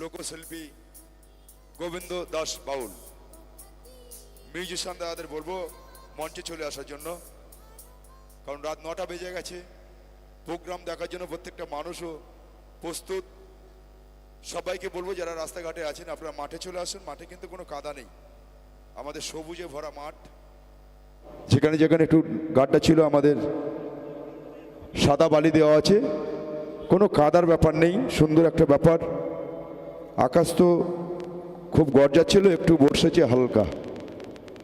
লোকশিল্পী Gobinda Das Baul. Musician দাদাদের বলব, মঞ্চে চলে আসার জন্য। কারণ রাত নটা বেজে গেছে, প্রোগ্রাম দেখার জন্য প্রত্যেকটা মানুষও প্রস্তুত। সবাইকে বলব, যারা রাস্তাঘাটে আছেন, আপনারা মাঠে চলে আসুন, মাঠে কিন্তু কোনো কাদা নেই। আমাদের সবুজে ভরা মাঠ। যেখানে যেখানে একটু গাড্ডা ছিল, আমাদের সাদা বালি দেওয়া আছে। কোনো কাদার ব্যাপার নেই, সুন্দর একটা ব্যাপার। আকাশ তো খুব গরজা ছিল, একটু বর্ষেছে হালকা।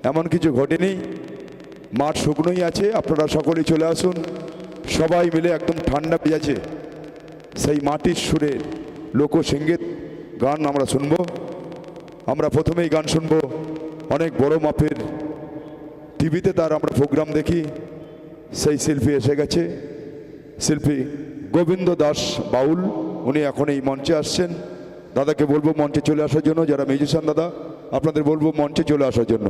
এমন কিছু ঘটেনি। মাঠ শুকনোই আছে, আপনারা সকলেই চলে আসুন। সবাই মিলে একদম ঠান্ডা পেয়েছে সেই মাটির সুরে লোকসঙ্গীত গান আমরা শুনব। আমরা প্রথমেই গান শুনব। অনেক বড় মাপের টিভিতে তার আমরা প্রোগ্রাম দেখি। সেই শিল্পী এসে গেছে। শিল্পী গোবিন্দ দাস বাউল, উনি এখন এই মঞ্চে আসছেন। দাদাকে বলব মঞ্চে চলে আসার জন্য যারা মিউজিশিয়ান দাদা আপনাদের বলব মঞ্চে চলে আসার জন্য।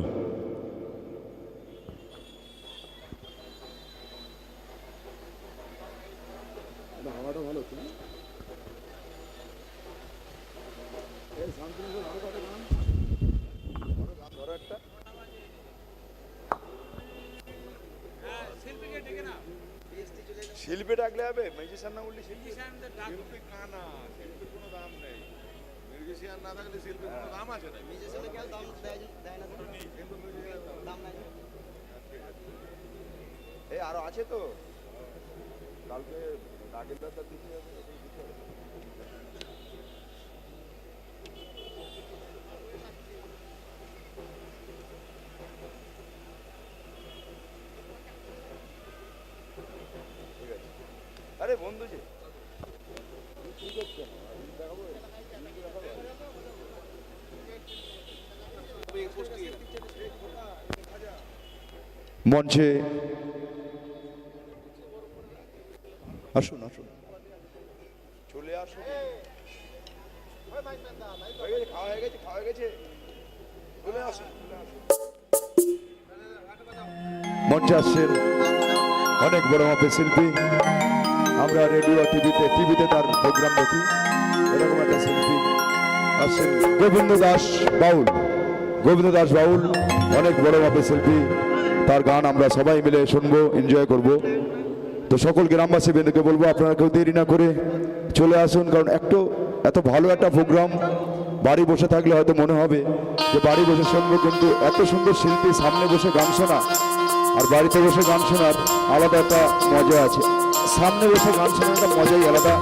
শিল্পী ডাকলে হবে মিউজিশিয়ান না বললে শিল্পী শিল্পী কানা শিল্পীর কোনো দাম নেই মিউজিশিয়ান না থাকলে শিল্পীর কোনো দাম আছে না কিন্তু মিউজিশিয়ান এই আরও আছে তো। কালকে দাদা দিতে হবে এখন দিতে হবে। ঠিক আছে। আরে বন্ধু যে ঠিক আছে দেখাবো মঞ্চে। আসুন আসুন। চলে আসুন খাওয়া হয়ে গেছে খাওয়া হয়ে গেছে চলে আসুন। মঞ্চে আসছেন অনেক বড় মাপের শিল্পী। আমরা রেডিও টিভিতে টিভিতে তার প্রোগ্রাম দেখি। এরকম একটা শিল্পী আসছেন। গোবিন্দ দাস বাউল। গোবিন্দ দাস বাউল অনেক বড় মাপের শিল্পী। তার গান আমরা সবাই মিলে শুনব এনজয় করব। তো সকল গ্রামবাসী বন্ধুকে বলব, আপনারা কেউ দেরি না করে চলে আসুন, কারণ একটু এত ভালো একটা প্রোগ্রাম বাড়ি বসে থাকলে হয়তো মনে হবে যে বাড়ি বসে শুনব, কিন্তু এত সুন্দর শিল্পী সামনে বসে গান শোনা আর বাড়িতে বসে গান শোনার আলাদা একটা মজা আছে। সামনে বসে গান শোনার একটা মজাই আলাদা।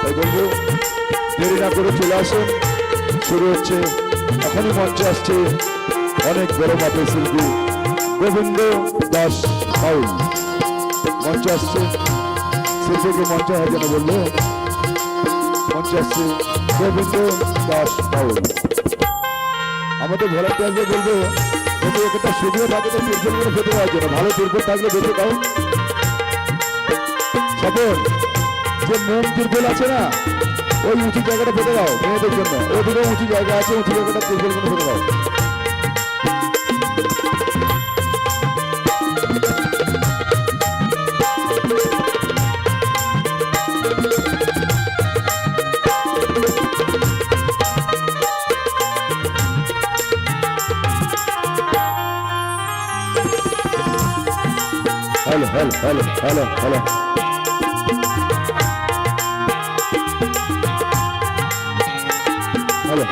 তাই বলব দেরি না করে চলে আসুন। শুরু হচ্ছে, এখনই মঞ্চে আসছে অনেক বড় মাপের শিল্পী। গোবিন্দ দাস বাউল। মঞ্চে আসছে। শিল্পীকে মঞ্চে হয় যেন বলল। মঞ্চে আসছে। গোবিন্দ দাস বাউল। আমাদের ভলান্টিয়ারদের বলব, যদি একটা সুবিধা থাকে তো তিরপলগুলো ফেটে দেওয়ার জন্য ভালো তিরপল থাকলে বেঁচে দাও সফল। যে মোম তিরপল আছে না, ওই উঁচু জায়গাটা ফেটে দাও মেয়েদের জন্য। ওদিকেও উঁচু জায়গা আছে, উঁচু জায়গাটা তিরপলগুলো ফেটে দাও। Hello hello hello hello hello hello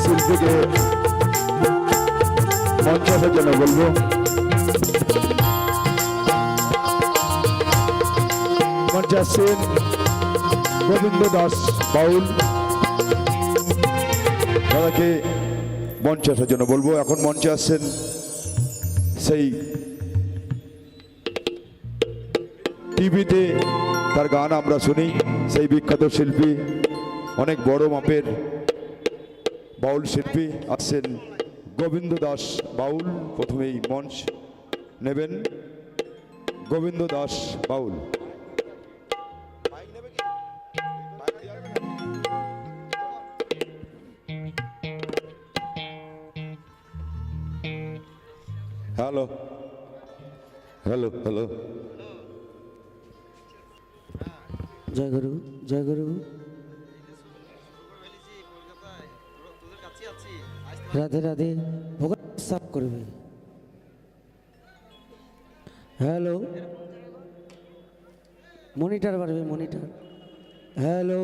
শিল্পীকে মঞ্চ গোবিন্দ দাস বাউল। দাদাকে মঞ্চে আসার জন্য বলব, এখন মঞ্চে আসছেন সেই টিভিতে তার গান আমরা শুনি, সেই বিখ্যাত শিল্পী, অনেক বড় মাপের বাউল শিল্পী আসছেন গোবিন্দ দাস বাউল, প্রথমেই মঞ্চ নেবেন। Gobinda Das Baul. Hello hello hello জয় গুরু জয় গুরু। রাধে রাধে। ভগবান সাফ করবে। হ্যালো মনিটর বাড়বে monitor. Hello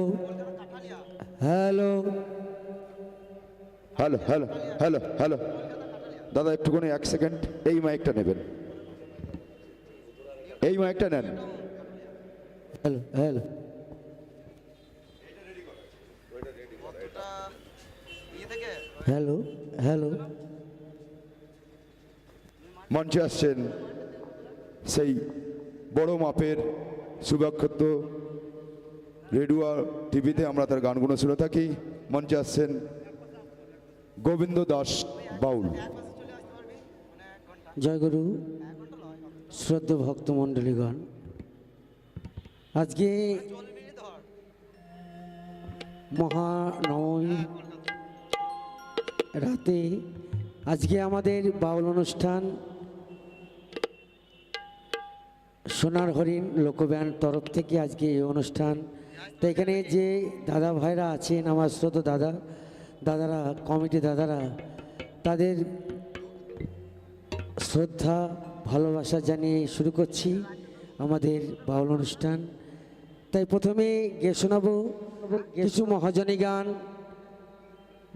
hello hello hello hello hello দাদা একটুখানি এক সেকেন্ড এই মাইকটা নেবেন। এই মাইকটা নেন। হ্যালো হ্যালো হ্যালো হ্যালো মঞ্চে আসছেন সেই বড় মাপের সুব্যক্ষত রেডিও টিভিতে আমরা তার গানগুলো শুনে থাকি। মঞ্চে আসছেন গোবিন্দ দাস বাউল। জয়গুরু শ্রদ্ধ ভক্ত মণ্ডলীগণ। আজকে মহানবমী রাতে আজকে আমাদের বাউল অনুষ্ঠান সোনার হরিণ লোকব্যান তরফ থেকে আজকে এই অনুষ্ঠান। তো এখানে যে দাদা ভাইরা আছেন, আমার শ্রদ্ধ দাদা, দাদারা, কমিটি দাদারা, তাদের শ্রদ্ধা ভালোবাসা জানিয়ে শুরু করছি আমাদের বাউল অনুষ্ঠান। তাই প্রথমে গে শোনাবো কিছু মহাজনী গান।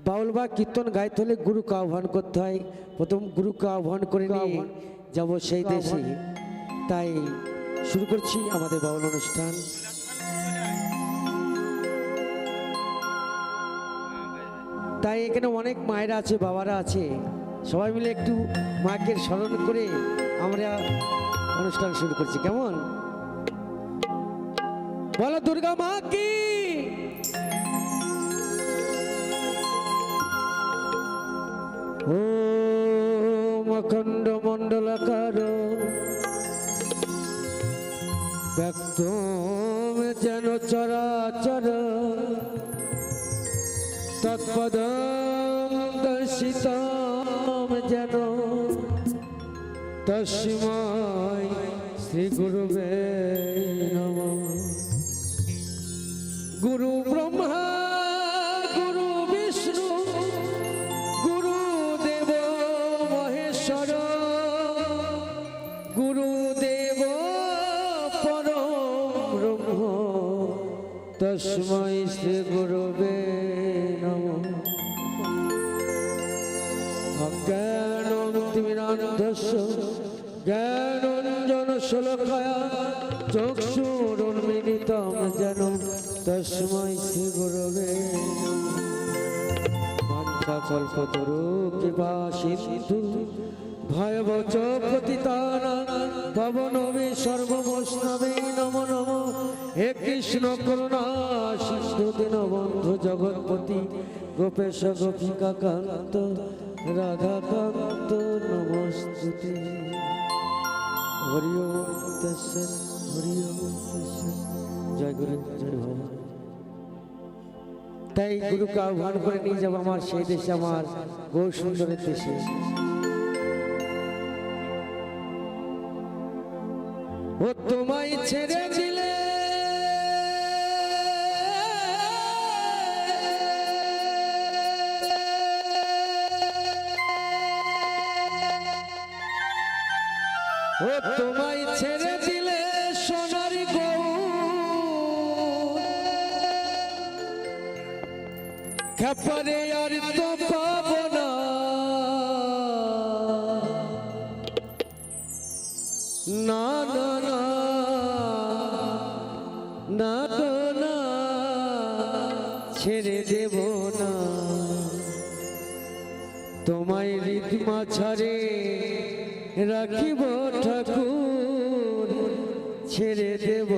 বাউল বা কীর্তন গাইতে হলে গুরুকে আহ্বান করতে হয়। প্রথম গুরুকে আহ্বান করে নিয়ে যাব সেই দেশে। তাই শুরু করছি আমাদের বাউল অনুষ্ঠান। তাই এখানে অনেক মায়েরা আছে বাবারা আছে। সবাই মিলে একটু মাকে স্মরণ করে আমরা অনুষ্ঠান শুরু করছি। কেমন? বলো দুর্গা মা কি? ও মখণ্ড মণ্ডলাকার ব্যক্ত যেন চরাচর। তৎপদম তস্ময় শ্রী গুরুবে নম গুরু ব্রহ্মা, গুরু বিষ্ণু, গুরু দেব মহেশ্বর গুরুদেব পরম ব্রহ্ম। তস্মৈ গোপেশ গোপিকা কান্ত রাধা কান্ত নমস্তুতে জয় গুরু, জয় ভগবান। তাই গুরুকে আহ্বান করে নিয়ে যাব আমার সেই দেশে, আমার গৌর সুন্দরের দেশে। ও তোমায় ছেড়ে দিলে না না না না না ছেড়ে দেব না। তোমায় রিদমা ছাড়ে রাখিব ঠাকুর, ছেড়ে দেব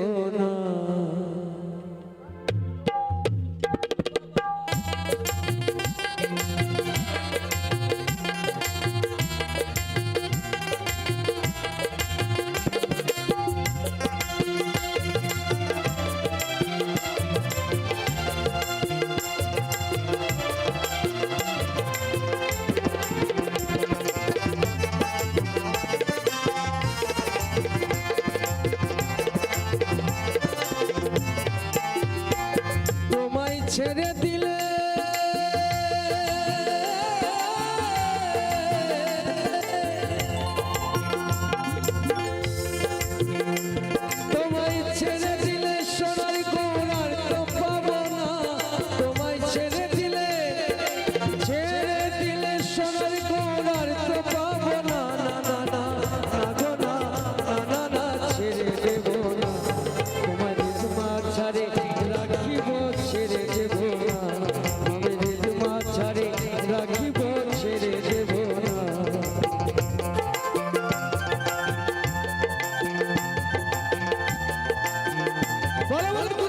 ছেড়ে দিল ¡Vale, vale!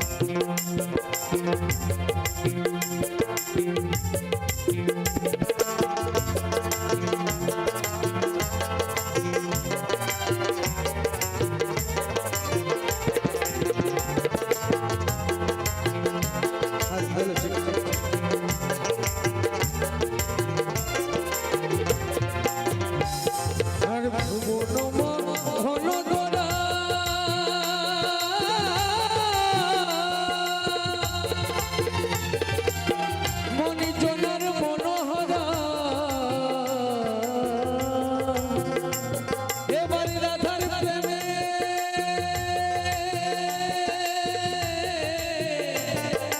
Thank you.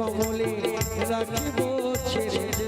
কমলে রাখিব ছেড়ে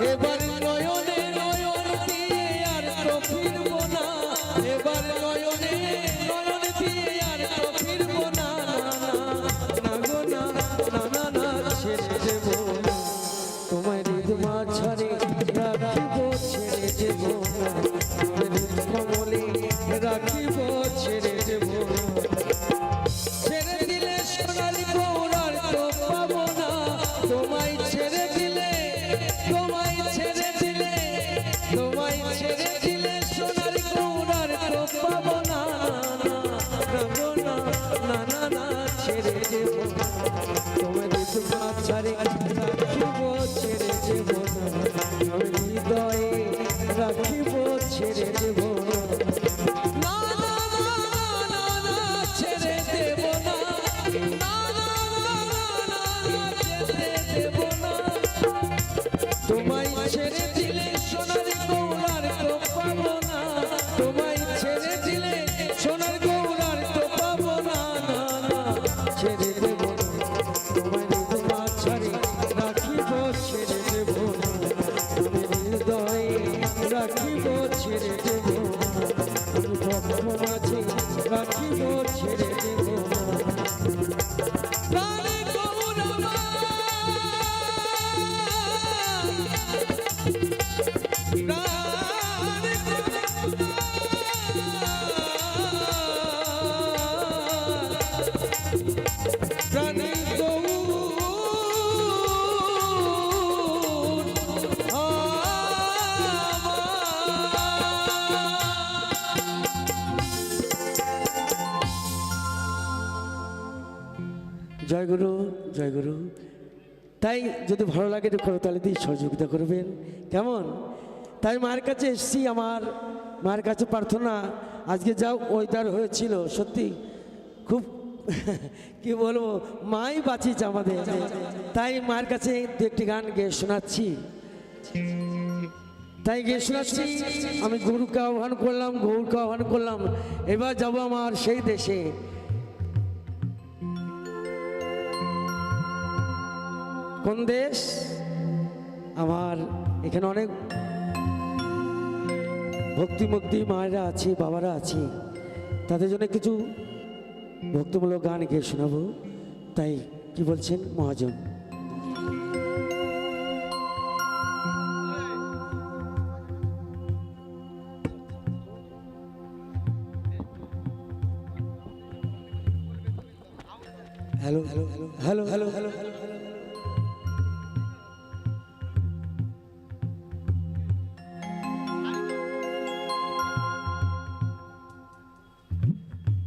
Eba গুরু জয়গুরু। তাই যদি ভালো লাগে একটু তাহলে দিয়ে সহযোগিতা করবেন। কেমন? তাই মায়ের কাছে এসছি আমার। মায়ের কাছে প্রার্থনা, আজকে যা ওয়েদার হয়েছিল, সত্যি খুব কি বলব, মাই বাঁচিয়েছে আমাদের। তাই মায়ের কাছে দু একটি গান গিয়ে শোনাচ্ছি। তাই গিয়ে শোনাচ্ছি, আমি গরুকে আহ্বান করলাম, গৌরকে আহ্বান করলাম। এবার যাব আমার সেই দেশে। কোন দেশ আমার এখানে অনেক ভক্তিমুক্তি মায়েরা আছে বাবারা আছে তাদের জন্য কিছু ভক্তিমূলক গান গিয়ে শোনাব তাই কি বলছেন মহাজন hello hello hello hello hello hello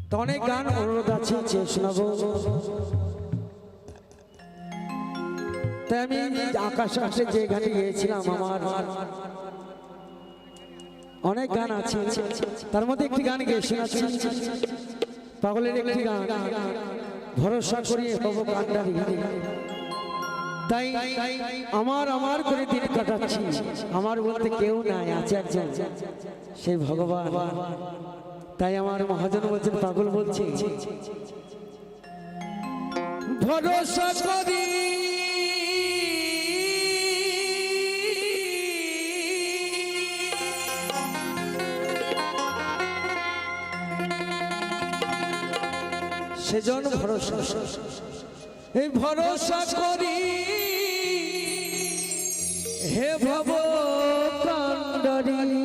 তো অনেক গান অনুরোধ আছে যে শোনাবো। তাই আমি আকাশ আসে যে গানে গিয়েছিলাম আমার। অনেক গান আছে তার মধ্যে একটি গান গিয়ে শোনাচ্ছি। পাগলের একটি গান ভরসা করি তাই আমার আমার করে দিন কাটাচ্ছি। আমার বলতে কেউ নাই আছে একজন সেই ভগবান। তাই আমার মহাজন বলছেন পাগল বলছে। সেজন ভরসা। এই ভরসা করি। হে ভব কান্ডারি